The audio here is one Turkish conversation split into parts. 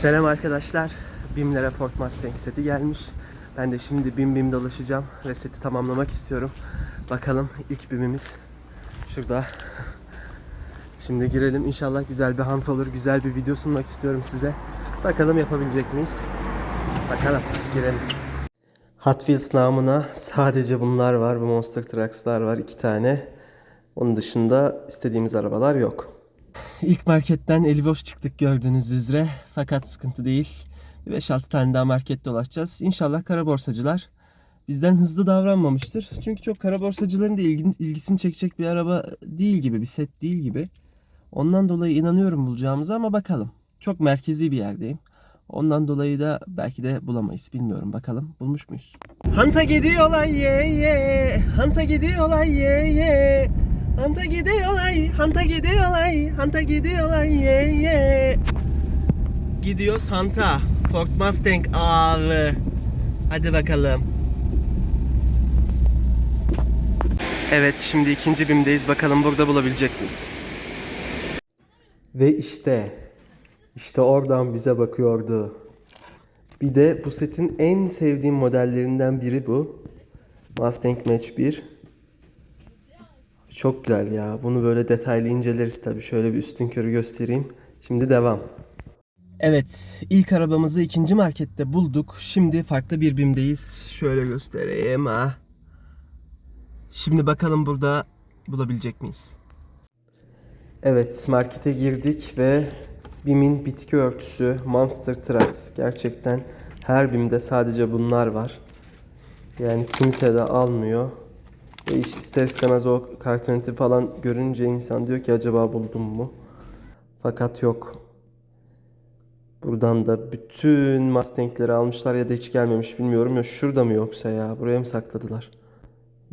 Selam arkadaşlar. BİM'lere Ford Mustang seti gelmiş. Ben de şimdi BİM BİM dolaşacağım ve seti tamamlamak istiyorum. Bakalım ilk BİM'imiz şurada. Şimdi girelim. İnşallah güzel bir hunt olur. Güzel bir video sunmak istiyorum size. Bakalım yapabilecek miyiz? Bakalım. Girelim. Hot Wheels namına sadece bunlar var. Bu Monster Trucks'lar var. iki tane. Onun dışında istediğimiz arabalar yok. İlk marketten eli boş çıktık gördüğünüz üzere. Fakat sıkıntı değil. Bir 5-6 tane daha market dolaşacağız. İnşallah kara borsacılar bizden hızlı davranmamıştır. Çünkü çok kara borsacıların da ilgisini çekecek bir araba değil gibi, bir set değil gibi. Ondan dolayı inanıyorum bulacağımıza ama bakalım. Çok merkezi bir yerdeyim. Ondan dolayı da belki de bulamayız. Bilmiyorum bakalım. Bulmuş muyuz? Hanta gidiyorlar ye ye. Hanta gidiyorlar ye ye. Hanta gidiyorlar, hanta gidiyorlar, hanta gidiyorlar ye ye. Gidiyoruz hanta. Ford Mustang abi. Hadi bakalım. Evet şimdi ikinci BİM'deyiz. Bakalım burada bulabilecek miyiz? Ve işte, işte oradan bize bakıyordu. Bir de bu setin en sevdiğim modellerinden biri bu. Mustang Match 1. Çok güzel ya. Bunu böyle detaylı inceleriz tabii. Şöyle bir üstün körü göstereyim. Şimdi devam. Evet, ilk arabamızı ikinci markette bulduk. Şimdi farklı bir BİM'deyiz. Şöyle göstereyim ha. Şimdi bakalım burada bulabilecek miyiz? Evet, markete girdik ve BİM'in bitki örtüsü Monster Trucks. Gerçekten her BİM'de sadece bunlar var. Yani kimse de almıyor. İş ister istemez o kartoneti falan görünce insan diyor ki acaba buldum mu? Fakat yok. Buradan da bütün Mustang'leri almışlar ya da hiç gelmemiş bilmiyorum ya şurada mı yoksa ya buraya mı sakladılar?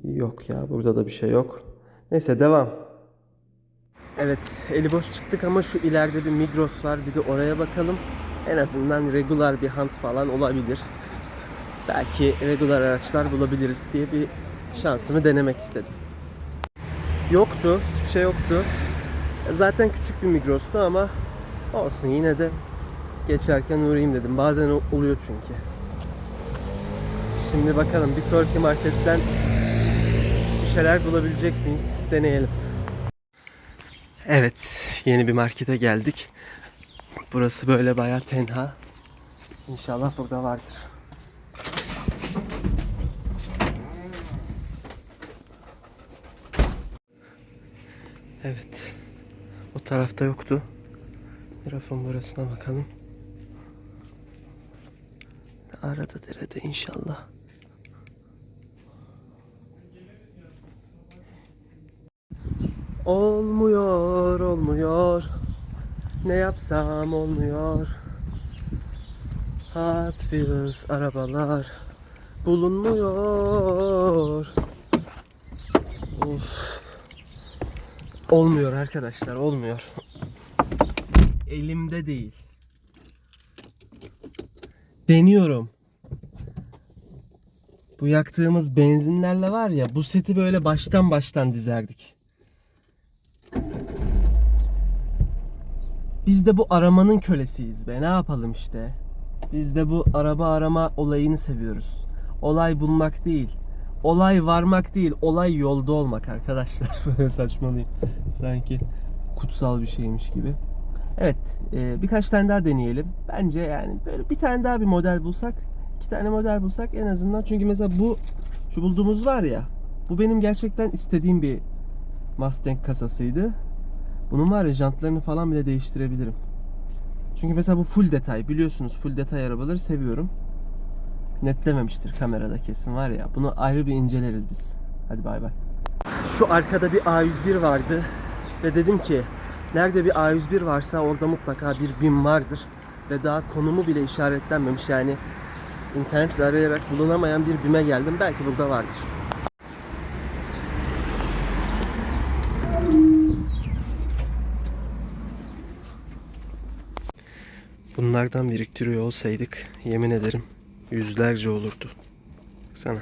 Yok ya burada da bir şey yok. Neyse devam. Evet eli boş çıktık ama şu ileride bir Migros var bir de oraya bakalım. En azından regular bir hunt falan olabilir. Belki regular araçlar bulabiliriz diye bir şansımı denemek istedim. Yoktu, hiçbir şey yoktu. Zaten küçük bir Migros'tu ama olsun yine de geçerken uğrayayım dedim. Bazen oluyor çünkü. Şimdi bakalım bir sonraki marketten bir şeyler bulabilecek miyiz? Deneyelim. Evet, yeni bir markete geldik. Burası böyle bayağı tenha. İnşallah burada vardır. Evet. O tarafta yoktu. Rafın burasına bakalım. Arada derede inşallah. Olmuyor, olmuyor. Ne yapsam olmuyor. Hot Wheels arabalar bulunmuyor. Of. Olmuyor arkadaşlar, olmuyor. Elimde değil. Deniyorum. Bu yaktığımız benzinlerle var ya bu seti böyle baştan baştan dizerdik. Biz de bu aramanın kölesiyiz be. Ne yapalım işte. Biz de bu araba arama olayını seviyoruz. Olay bulmak değil. Olay varmak değil. Olay yolda olmak arkadaşlar. Böyle saçmalıyım. Sanki kutsal bir şeymiş gibi. Evet, e, birkaç tane daha deneyelim. Bence yani böyle bir tane daha bir model bulsak, iki tane model bulsak en azından. Çünkü mesela bu, şu bulduğumuz var ya, bu benim gerçekten istediğim bir Mustang kasasıydı. Bunun var ya jantlarını falan bile değiştirebilirim. Çünkü mesela bu full detay, biliyorsunuz full detay arabaları seviyorum. Netlememiştir kamerada kesin var ya. Bunu ayrı bir inceleriz biz. Hadi bay bay. Şu arkada bir A101 vardı ve dedim ki nerede bir A101 varsa orada mutlaka bir BİM vardır ve daha konumu bile işaretlenmemiş yani internetle arayarak bulunamayan bir BİM'e geldim. Belki burada vardır. Bunlardan biriktiriyor olsaydık yemin ederim yüzlerce olurdu. Sana.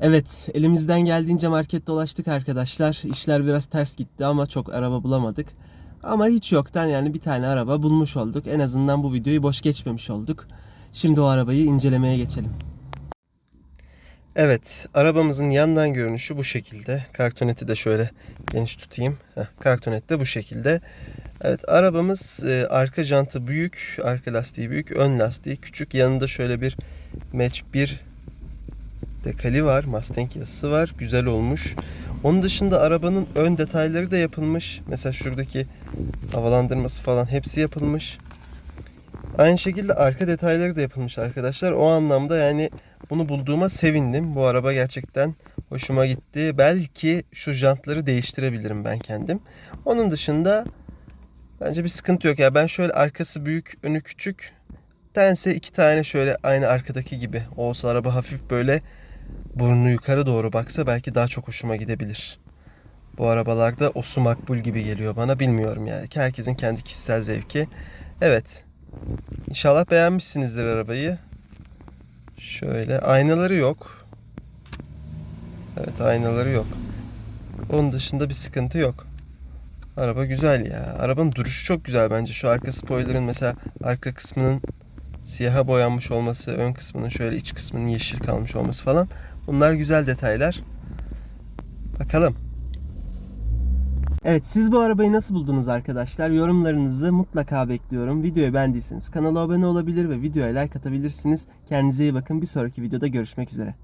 Evet, elimizden geldiğince market dolaştık arkadaşlar. İşler biraz ters gitti ama çok araba bulamadık. Ama hiç yoktan yani bir tane araba bulmuş olduk. En azından bu videoyu boş geçmemiş olduk. Şimdi o arabayı incelemeye geçelim. Evet, arabamızın yandan görünüşü bu şekilde. Kartoneti de şöyle geniş tutayım. Heh, kartonet de bu şekilde. Evet, arabamız e, arka jantı büyük, arka lastiği büyük, ön lastiği küçük. Yanında şöyle bir Match 1 dekali var, Mustang yazısı var. Güzel olmuş. Onun dışında arabanın ön detayları da yapılmış. Mesela şuradaki havalandırması falan hepsi yapılmış. Aynı şekilde arka detayları da yapılmış arkadaşlar. O anlamda yani bunu bulduğuma sevindim. Bu araba gerçekten hoşuma gitti. Belki şu jantları değiştirebilirim ben kendim. Onun dışında bence bir sıkıntı yok. Ya ben şöyle arkası büyük, önü küçük. Dense iki tane şöyle aynı arkadaki gibi olsa araba hafif böyle burnu yukarı doğru baksa belki daha çok hoşuma gidebilir. Bu arabalarda o makbul gibi geliyor bana bilmiyorum yani. Herkesin kendi kişisel zevki. Evet. İnşallah beğenmişsinizdir arabayı. Şöyle aynaları yok. Evet aynaları yok. Onun dışında bir sıkıntı yok. Araba güzel ya. Arabanın duruşu çok güzel bence. Şu arka spoiler'ın mesela arka kısmının siyaha boyanmış olması, ön kısmının şöyle iç kısmının yeşil kalmış olması falan. Bunlar güzel detaylar. Bakalım. Evet siz bu arabayı nasıl buldunuz arkadaşlar? Yorumlarınızı mutlaka bekliyorum. Videoyu beğendiyseniz kanala abone olabilir ve videoya like atabilirsiniz. Kendinize iyi bakın. Bir sonraki videoda görüşmek üzere.